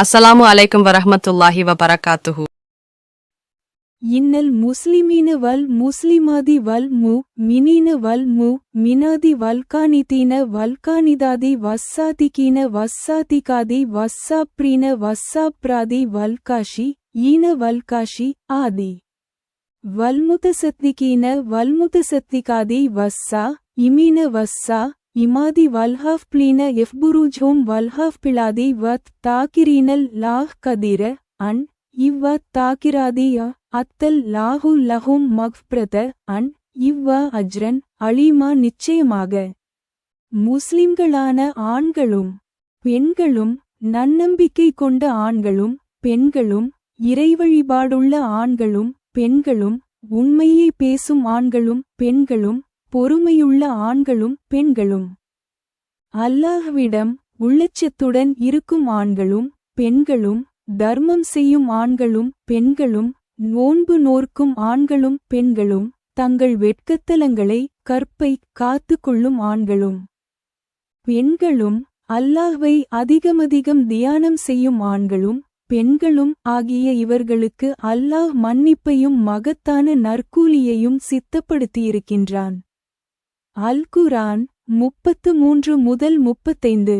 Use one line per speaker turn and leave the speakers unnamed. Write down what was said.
அஸ்ஸலாமு அலைக்கும் வரஹமத்துல்லாஹி வபரகாத்துஹு.
இன்னல் முஸ்லிமீன வல் முஸ்லிமாதி வல் மு மினீன வல் மு மினாதி வல்கானிதீன வல்கானிதாதி வஸ்ஸாதிகீன வஸ்ஸாதிகாதி வஸ்ஸாப்ரீன வஸ்ஸாப்ராதி வல்காஷி ஈன வல்காஷி ஆதி. வல்முதசத்திகீன வல்முதசத்திகாதி வஸ்ஸா இமீன வஸ்ஸா இமாதி வல்ஹாஃப் ப்ளீன எஃபுருஜோம் வல்ஹாஃப் பிளாதி வத் தாக்கிரீனல் லாஹ் கதிர அன் இவ்வ தாக்கிராதிய அத்தல் லாஹு லஹும் மஃப்ரத அன் இவ்வ அஜ்ரன் அலீமா நிச்சயமாக. முஸ்லிம்களான ஆண்களும் பெண்களும் நன்னம்பிக்கை கொண்ட ஆண்களும் பெண்களும் இறைவழிபாடுள்ள ஆண்களும் பெண்களும் உண்மையை பேசும் ஆண்களும் பெண்களும் பொறுமையுள்ள ஆண்களும் பெண்களும். அல்லாஹ்விடம் உள்ளச்சத்துடன் இருக்கும் ஆண்களும் பெண்களும் தர்மம் செய்யும் ஆண்களும் பெண்களும் நோன்பு நோர்க்கும் ஆண்களும் பெண்களும் தங்கள் வெட்கத்தலங்களை கற்பை காத்து கொள்ளும் ஆண்களும். பெண்களும் அல்லாஹ்வை அதிகமதிகம் தியானம் செய்யும் ஆண்களும் பெண்களும் ஆகிய இவர்களுக்கு அல்லாஹ் மன்னிப்பையும் மகத்தான நற்கூலியையும் சித்தப்படுத்தியிருக்கின்றான். அல் குரான் முப்பத்து மூன்று முதல் முப்பத்தைந்து.